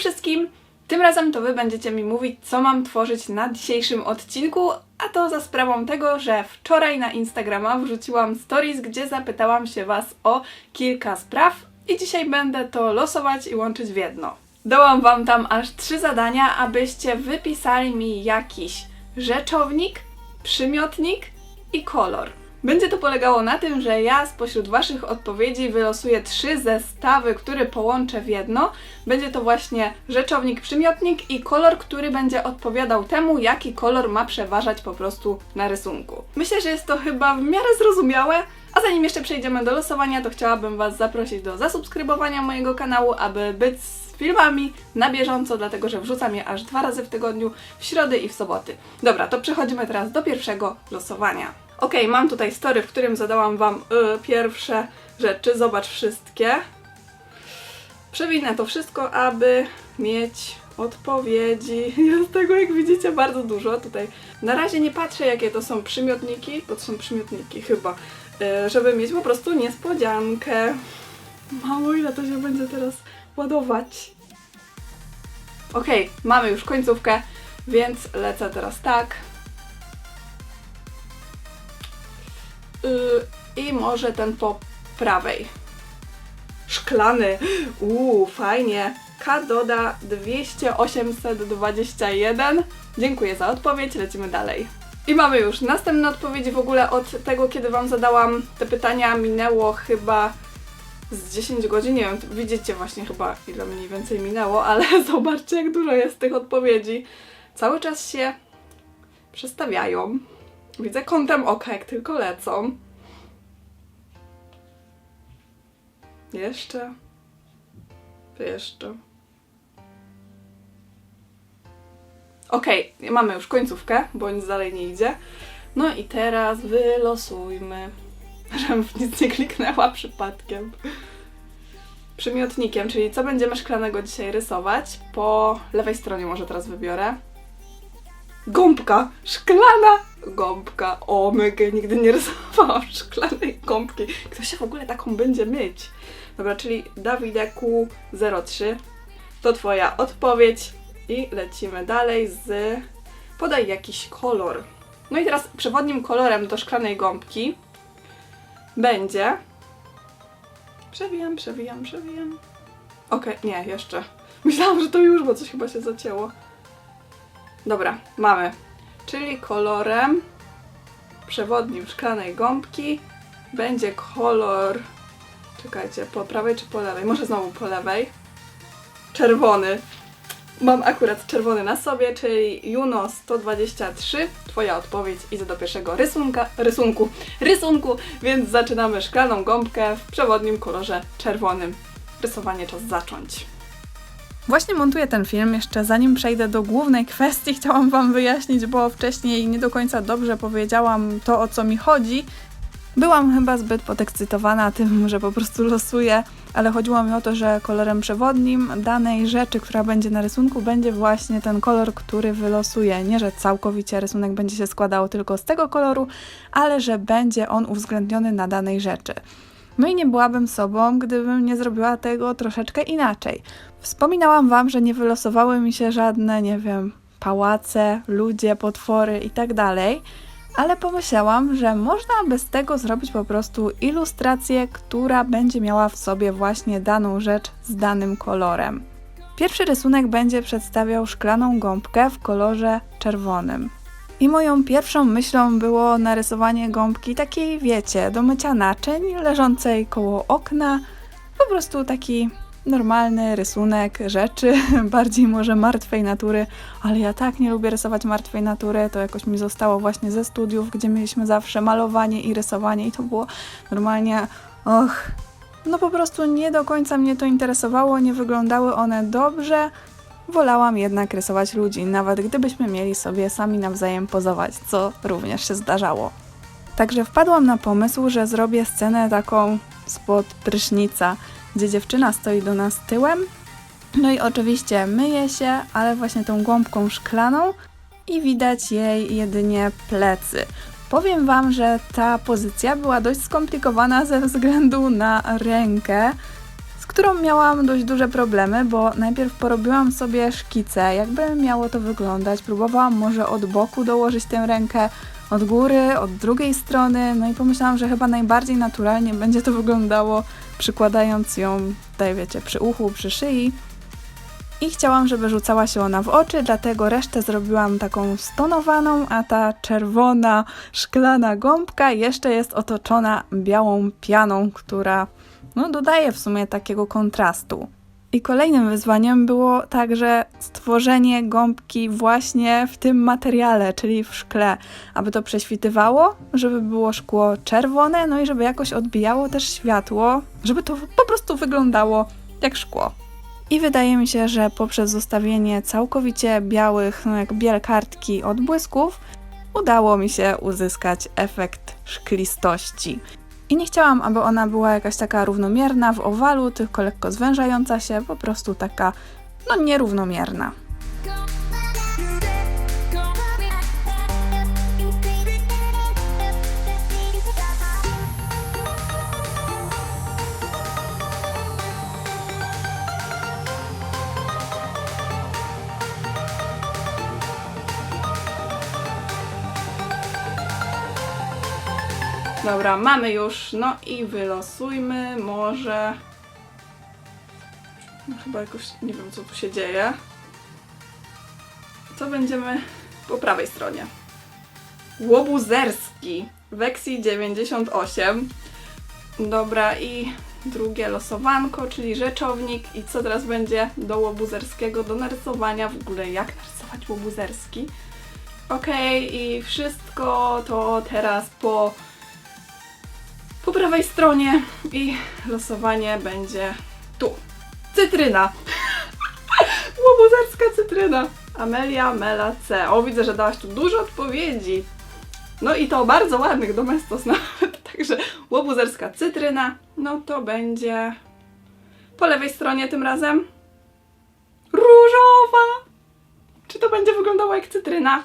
wszystkim! Tym razem to Wy będziecie mi mówić, co mam tworzyć na dzisiejszym odcinku, a to za sprawą tego, że wczoraj na Instagrama wrzuciłam stories, gdzie zapytałam się Was o kilka spraw i dzisiaj będę to losować i łączyć w jedno. Dałam Wam tam aż trzy zadania, abyście wypisali mi jakiś rzeczownik, przymiotnik i kolor. Będzie to polegało na tym, że ja spośród Waszych odpowiedzi wylosuję trzy zestawy, które połączę w jedno. Będzie to właśnie rzeczownik, przymiotnik i kolor, który będzie odpowiadał temu, jaki kolor ma przeważać po prostu na rysunku. Myślę, że jest to chyba w miarę zrozumiałe. A zanim jeszcze przejdziemy do losowania, to chciałabym Was zaprosić do zasubskrybowania mojego kanału, aby być z filmami na bieżąco, dlatego że wrzucam je aż dwa razy w tygodniu, w środy i w soboty. Dobra, to przechodzimy teraz do pierwszego losowania. Ok, mam tutaj story, w którym zadałam Wam y, pierwsze rzeczy. Zobacz wszystkie. Przewinę to wszystko, aby mieć odpowiedzi. Jest tego, jak widzicie, bardzo dużo. Tutaj na razie nie patrzę, jakie to są przymiotniki, bo to są przymiotniki chyba, y, żeby mieć po prostu niespodziankę. Mało ile to się będzie teraz ładować. Ok, mamy już końcówkę, więc lecę teraz tak. Yy, I może ten po prawej. Szklany. Uuu, fajnie. K doda 200 821. Dziękuję za odpowiedź, lecimy dalej. I mamy już następne odpowiedzi. W ogóle od tego, kiedy Wam zadałam te pytania, minęło chyba z 10 godzin. Nie wiem, widzicie właśnie chyba ile mniej więcej minęło, ale zobaczcie, jak dużo jest tych odpowiedzi. Cały czas się przestawiają. Widzę kątem oka, jak tylko lecą. Jeszcze. Jeszcze. Okej, mamy już końcówkę, bo nic dalej nie idzie. No i teraz wylosujmy. Żebym w nic nie kliknęła przypadkiem. Przymiotnikiem, czyli co będziemy szklanego dzisiaj rysować. Po lewej stronie może teraz wybiorę. Gąbka! Szklana gąbka. O, mega, nigdy nie rysowałam szklanej gąbki. Kto się w ogóle taką będzie myć? Dobra, czyli Dawideku 03 to Twoja odpowiedź i lecimy dalej z podaj jakiś kolor. No i teraz przewodnim kolorem do szklanej gąbki będzie przewijam, przewijam, przewijam. Okej, nie, jeszcze. Myślałam, że to już, bo coś chyba się zacięło. Dobra, mamy. Czyli kolorem przewodnim szklanej gąbki będzie kolor. Czekajcie, po prawej czy po lewej? Może znowu po lewej. Czerwony. Mam akurat czerwony na sobie, czyli Juno 123. Twoja odpowiedź idzie do pierwszego rysunka, rysunku, rysunku, więc zaczynamy szklaną gąbkę w przewodnim kolorze czerwonym. Rysowanie czas zacząć. Właśnie montuję ten film, jeszcze zanim przejdę do głównej kwestii, chciałam Wam wyjaśnić, bo wcześniej nie do końca dobrze powiedziałam to, o co mi chodzi. Byłam chyba zbyt podekscytowana tym, że po prostu losuję, ale chodziło mi o to, że kolorem przewodnim danej rzeczy, która będzie na rysunku, będzie właśnie ten kolor, który wylosuję. Nie, że całkowicie rysunek będzie się składał tylko z tego koloru, ale że będzie on uwzględniony na danej rzeczy. No i nie byłabym sobą, gdybym nie zrobiła tego troszeczkę inaczej. Wspominałam Wam, że nie wylosowały mi się żadne, nie wiem, pałace, ludzie, potwory i tak ale pomyślałam, że można by z tego zrobić po prostu ilustrację, która będzie miała w sobie właśnie daną rzecz z danym kolorem. Pierwszy rysunek będzie przedstawiał szklaną gąbkę w kolorze czerwonym. I moją pierwszą myślą było narysowanie gąbki takiej, wiecie, do mycia naczyń, leżącej koło okna. Po prostu taki normalny rysunek rzeczy, bardziej może martwej natury, ale ja tak nie lubię rysować martwej natury, to jakoś mi zostało właśnie ze studiów, gdzie mieliśmy zawsze malowanie i rysowanie. I to było normalnie, och, no po prostu nie do końca mnie to interesowało, nie wyglądały one dobrze, wolałam jednak rysować ludzi, nawet gdybyśmy mieli sobie sami nawzajem pozować, co również się zdarzało. Także wpadłam na pomysł, że zrobię scenę taką spod prysznica, gdzie dziewczyna stoi do nas tyłem. No i oczywiście myje się, ale właśnie tą gąbką szklaną i widać jej jedynie plecy. Powiem Wam, że ta pozycja była dość skomplikowana ze względu na rękę, którą miałam dość duże problemy, bo najpierw porobiłam sobie szkice, jakby miało to wyglądać. Próbowałam może od boku dołożyć tę rękę, od góry, od drugiej strony, no i pomyślałam, że chyba najbardziej naturalnie będzie to wyglądało przykładając ją tutaj, wiecie, przy uchu, przy szyi. I chciałam, żeby rzucała się ona w oczy, dlatego resztę zrobiłam taką stonowaną, a ta czerwona, szklana gąbka jeszcze jest otoczona białą pianą, która no, dodaje w sumie takiego kontrastu. I kolejnym wyzwaniem było także stworzenie gąbki właśnie w tym materiale, czyli w szkle, aby to prześwitywało, żeby było szkło czerwone, no i żeby jakoś odbijało też światło, żeby to po prostu wyglądało jak szkło. I wydaje mi się, że poprzez zostawienie całkowicie białych, no jak biel kartki odbłysków, udało mi się uzyskać efekt szklistości. I nie chciałam, aby ona była jakaś taka równomierna w owalu, tylko lekko zwężająca się, po prostu taka, no nierównomierna. Dobra, mamy już, no i wylosujmy może... No, chyba jakoś nie wiem co tu się dzieje. Co będziemy po prawej stronie? Łobuzerski, Weksy 98. Dobra i drugie losowanko, czyli rzeczownik. I co teraz będzie do łobuzerskiego, do narysowania? W ogóle jak narysować łobuzerski? Okej, i wszystko to teraz po po prawej stronie i losowanie będzie tu. Cytryna. Łobuzerska cytryna. Amelia Mela C. O, widzę, że dałaś tu dużo odpowiedzi. No i to bardzo ładnych domestos nawet. Także łobuzerska cytryna. No to będzie po lewej stronie tym razem różowa. Czy to będzie wyglądało jak cytryna?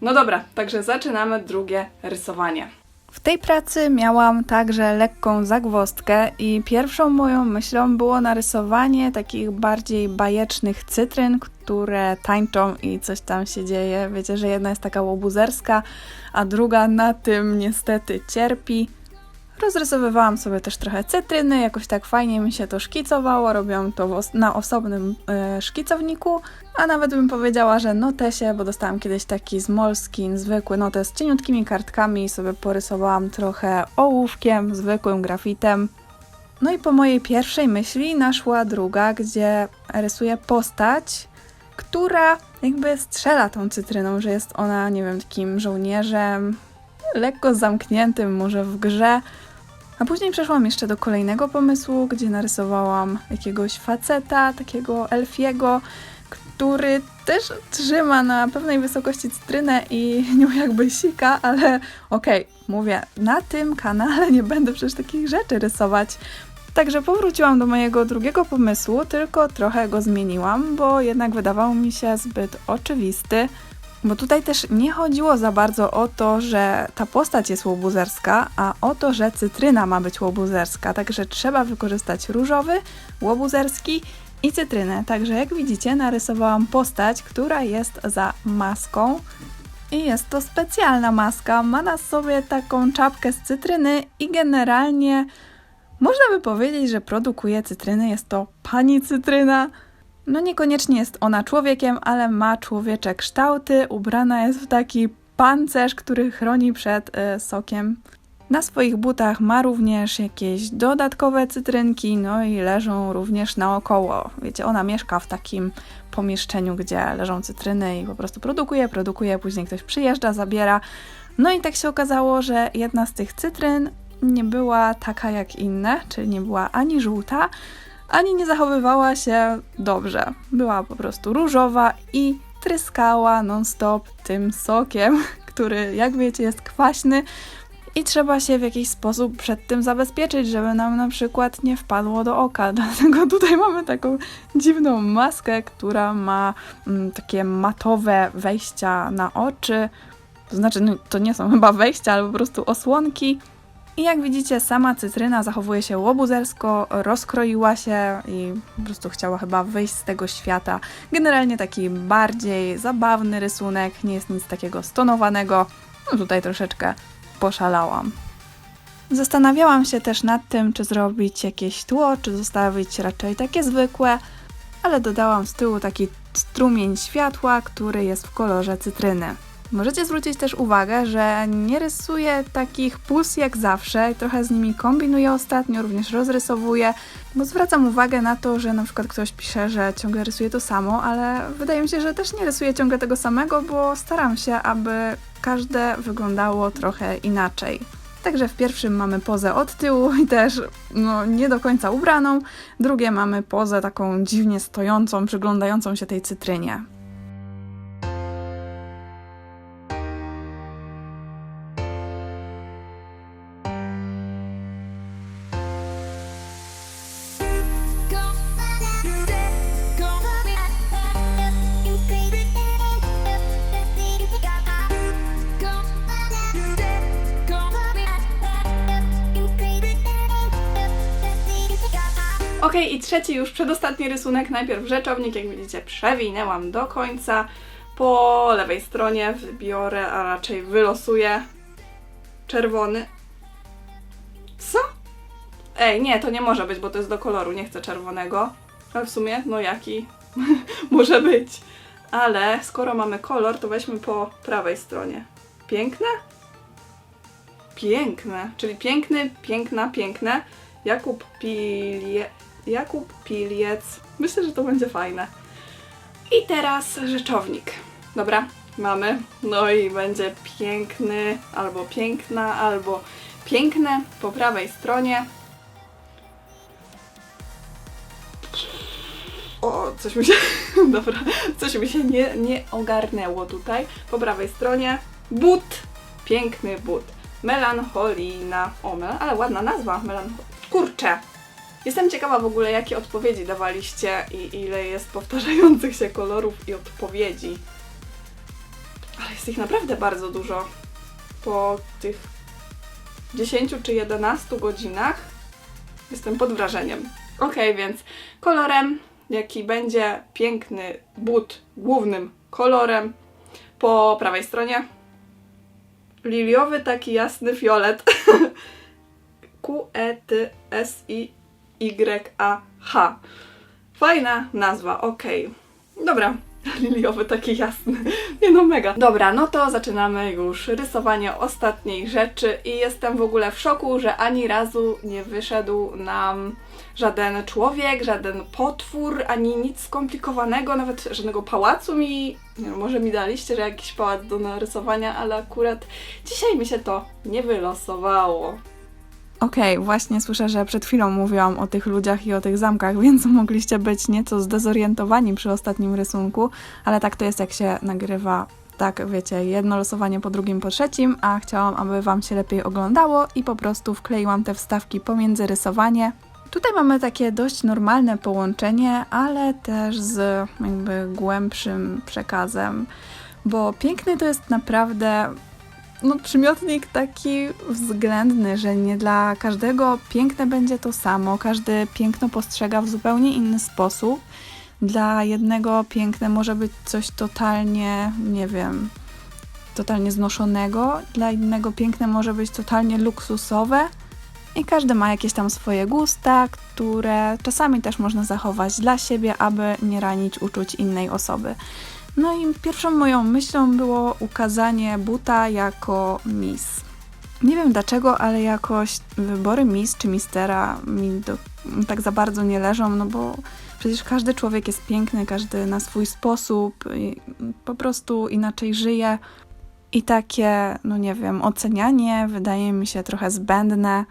No dobra, także zaczynamy drugie rysowanie. W tej pracy miałam także lekką zagwozdkę i pierwszą moją myślą było narysowanie takich bardziej bajecznych cytryn, które tańczą i coś tam się dzieje. Wiecie, że jedna jest taka łobuzerska, a druga na tym niestety cierpi. Rozrysowywałam sobie też trochę cytryny, jakoś tak fajnie mi się to szkicowało, robiłam to os na osobnym e, szkicowniku, a nawet bym powiedziała, że notesie, bo dostałam kiedyś taki z Moleskin, zwykły notes z cieniutkimi kartkami i sobie porysowałam trochę ołówkiem, zwykłym grafitem. No i po mojej pierwszej myśli naszła druga, gdzie rysuję postać, która jakby strzela tą cytryną, że jest ona, nie wiem, takim żołnierzem, lekko zamkniętym może w grze, a później przeszłam jeszcze do kolejnego pomysłu, gdzie narysowałam jakiegoś faceta, takiego elfiego, który też trzyma na pewnej wysokości cytrynę i nią jakby sika, ale okej, okay, mówię, na tym kanale nie będę przecież takich rzeczy rysować. Także powróciłam do mojego drugiego pomysłu, tylko trochę go zmieniłam, bo jednak wydawał mi się zbyt oczywisty. Bo tutaj też nie chodziło za bardzo o to, że ta postać jest łobuzerska, a o to, że cytryna ma być łobuzerska. Także trzeba wykorzystać różowy, łobuzerski i cytrynę. Także jak widzicie, narysowałam postać, która jest za maską. I jest to specjalna maska. Ma na sobie taką czapkę z cytryny i generalnie można by powiedzieć, że produkuje cytryny. Jest to pani cytryna. No niekoniecznie jest ona człowiekiem, ale ma człowiecze kształty, ubrana jest w taki pancerz, który chroni przed y, sokiem. Na swoich butach ma również jakieś dodatkowe cytrynki, no i leżą również naokoło. Wiecie, ona mieszka w takim pomieszczeniu, gdzie leżą cytryny i po prostu produkuje, produkuje, później ktoś przyjeżdża, zabiera. No i tak się okazało, że jedna z tych cytryn nie była taka jak inne, czyli nie była ani żółta, ani nie zachowywała się dobrze. Była po prostu różowa i tryskała non-stop tym sokiem, który, jak wiecie, jest kwaśny. I trzeba się w jakiś sposób przed tym zabezpieczyć, żeby nam na przykład nie wpadło do oka. Dlatego tutaj mamy taką dziwną maskę, która ma mm, takie matowe wejścia na oczy. To znaczy, no, to nie są chyba wejścia, ale po prostu osłonki. I jak widzicie, sama cytryna zachowuje się łobuzersko, rozkroiła się i po prostu chciała chyba wyjść z tego świata. Generalnie taki bardziej zabawny rysunek, nie jest nic takiego stonowanego. No tutaj troszeczkę poszalałam. Zastanawiałam się też nad tym, czy zrobić jakieś tło, czy zostawić raczej takie zwykłe, ale dodałam z tyłu taki strumień światła, który jest w kolorze cytryny. Możecie zwrócić też uwagę, że nie rysuję takich puls jak zawsze, trochę z nimi kombinuję ostatnio, również rozrysowuję, bo zwracam uwagę na to, że na przykład ktoś pisze, że ciągle rysuje to samo, ale wydaje mi się, że też nie rysuję ciągle tego samego, bo staram się, aby każde wyglądało trochę inaczej. Także w pierwszym mamy pozę od tyłu i też no, nie do końca ubraną, drugie mamy pozę taką dziwnie stojącą, przyglądającą się tej cytrynie. Trzeci już przedostatni rysunek. Najpierw rzeczownik, jak widzicie, przewinęłam do końca. Po lewej stronie wybiorę, a raczej wylosuję czerwony. Co? Ej, nie, to nie może być, bo to jest do koloru, nie chcę czerwonego. Ale w sumie, no jaki może być. Ale skoro mamy kolor, to weźmy po prawej stronie. Piękne? Piękne, czyli piękny, piękna, piękne. Jakub Pilie... Jakub Piliec. Myślę, że to będzie fajne. I teraz rzeczownik. Dobra, mamy. No i będzie piękny, albo piękna, albo piękne po prawej stronie. O, coś mi się. Dobra, coś mi się nie, nie ogarnęło tutaj. Po prawej stronie but. Piękny but. Melancholina. O, mel- ale ładna nazwa. Melancholina. Kurczę. Jestem ciekawa w ogóle, jakie odpowiedzi dawaliście i ile jest powtarzających się kolorów i odpowiedzi. Ale jest ich naprawdę bardzo dużo. Po tych 10 czy 11 godzinach jestem pod wrażeniem. Ok, więc kolorem, jaki będzie piękny but głównym kolorem po prawej stronie. Liliowy taki jasny fiolet. E Q-E-T-S-I-Y-A-H. Fajna nazwa, okej. Dobra, liliowy taki jasny. Nie no, mega. Dobra, no to zaczynamy już rysowanie ostatniej rzeczy i jestem w ogóle w szoku, że ani razu nie wyszedł nam żaden człowiek, żaden potwór, ani nic skomplikowanego, nawet żadnego pałacu mi, nie wiem, może mi daliście, że jakiś pałac do narysowania, ale akurat dzisiaj mi się to nie wylosowało. Okej, właśnie słyszę, że przed chwilą mówiłam o tych ludziach i o tych zamkach, więc mogliście być nieco zdezorientowani przy ostatnim rysunku, ale tak to jest, jak się nagrywa. Tak, wiecie, jedno losowanie po drugim, po trzecim, a chciałam, aby Wam się lepiej oglądało i po prostu wkleiłam te wstawki pomiędzy rysowanie. Tutaj mamy takie dość normalne połączenie, ale też z jakby głębszym przekazem, bo piękny to jest naprawdę no, przymiotnik taki względny, że nie dla każdego piękne będzie to samo, każdy piękno postrzega w zupełnie inny sposób. Dla jednego piękne może być coś totalnie, nie wiem, totalnie znoszonego, dla innego piękne może być totalnie luksusowe. I każdy ma jakieś tam swoje gusta, które czasami też można zachować dla siebie, aby nie ranić uczuć innej osoby. No i pierwszą moją myślą było ukazanie buta jako Miss. Nie wiem dlaczego, ale jakoś wybory Miss czy Mistera mi do, tak za bardzo nie leżą, no bo przecież każdy człowiek jest piękny, każdy na swój sposób, po prostu inaczej żyje. I takie, no nie wiem, ocenianie wydaje mi się trochę zbędne.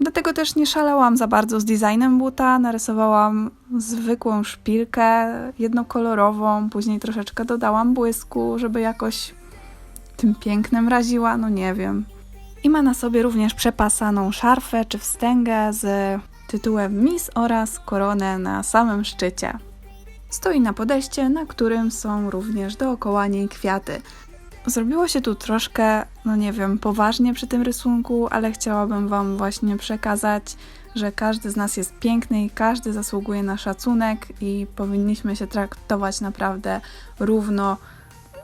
Dlatego też nie szalałam za bardzo z designem buta, narysowałam zwykłą szpilkę, jednokolorową, później troszeczkę dodałam błysku, żeby jakoś tym pięknem raziła, no nie wiem. I ma na sobie również przepasaną szarfę czy wstęgę z tytułem Miss oraz koronę na samym szczycie. Stoi na podejście, na którym są również dookoła niej kwiaty. Zrobiło się tu troszkę, no nie wiem, poważnie przy tym rysunku, ale chciałabym Wam właśnie przekazać, że każdy z nas jest piękny i każdy zasługuje na szacunek i powinniśmy się traktować naprawdę równo.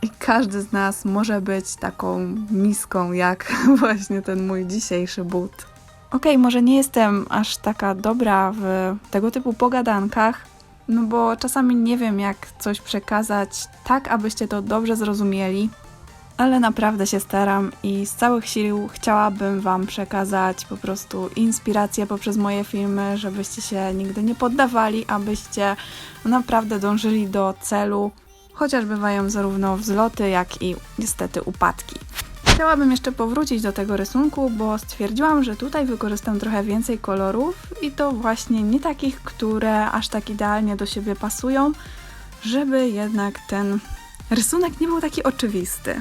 I każdy z nas może być taką miską, jak właśnie ten mój dzisiejszy but. Okej, może nie jestem aż taka dobra w tego typu pogadankach, no bo czasami nie wiem, jak coś przekazać tak, abyście to dobrze zrozumieli, ale naprawdę się staram i z całych sił chciałabym Wam przekazać po prostu inspirację poprzez moje filmy, żebyście się nigdy nie poddawali, abyście naprawdę dążyli do celu, chociaż bywają zarówno wzloty, jak i niestety upadki. Chciałabym jeszcze powrócić do tego rysunku, bo stwierdziłam, że tutaj wykorzystam trochę więcej kolorów i to właśnie nie takich, które aż tak idealnie do siebie pasują, żeby jednak ten rysunek nie był taki oczywisty.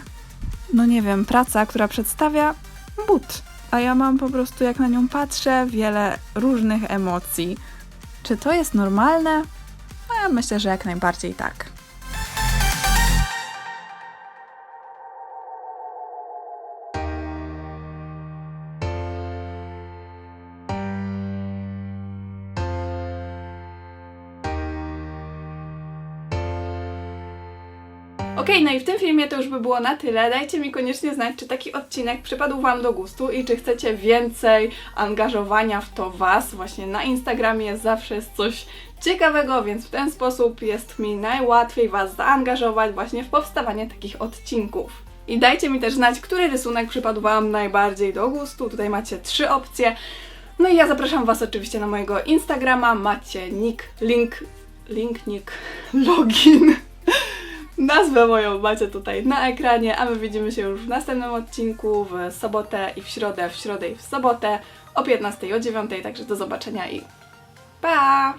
No nie wiem, praca, która przedstawia but, a ja mam po prostu jak na nią patrzę wiele różnych emocji. Czy to jest normalne? A ja myślę, że jak najbardziej tak. Okej, no i w tym filmie to już by było na tyle. Dajcie mi koniecznie znać, czy taki odcinek przypadł Wam do gustu i czy chcecie więcej angażowania w to Was. Właśnie na Instagramie zawsze jest coś ciekawego, więc w ten sposób jest mi najłatwiej Was zaangażować właśnie w powstawanie takich odcinków. I dajcie mi też znać, który rysunek przypadł Wam najbardziej do gustu. Tutaj macie trzy opcje. No i ja zapraszam Was oczywiście na mojego Instagrama. Macie nick, link, link, nick, login. Nazwę moją macie tutaj na ekranie, a my widzimy się już w następnym odcinku w sobotę i w środę, w środę i w sobotę o 15 i o 9, także do zobaczenia i pa!